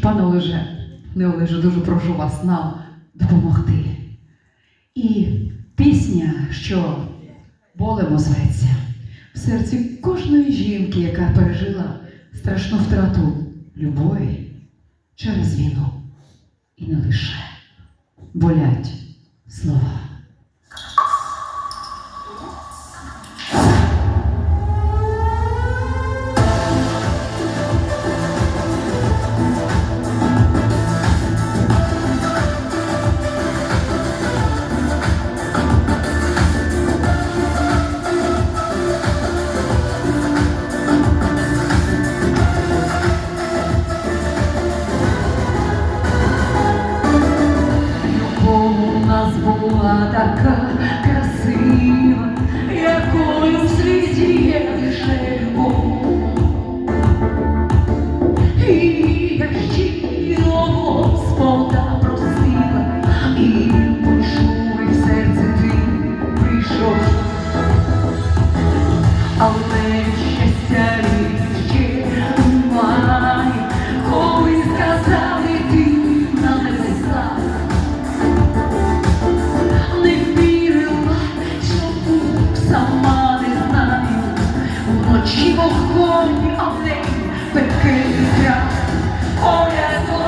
пане Олеже, не Олеже, дуже прошу вас нам допомогти. І пісня, що болем озветься в серці кожної жінки, яка пережила страшну втрату любові через війну. І не лише болять слова. така красива, якою в світі є лише любов. І я щиро Господа просила, і почув, і в серце ти прийшов. Але All the glory of thee, with great drum.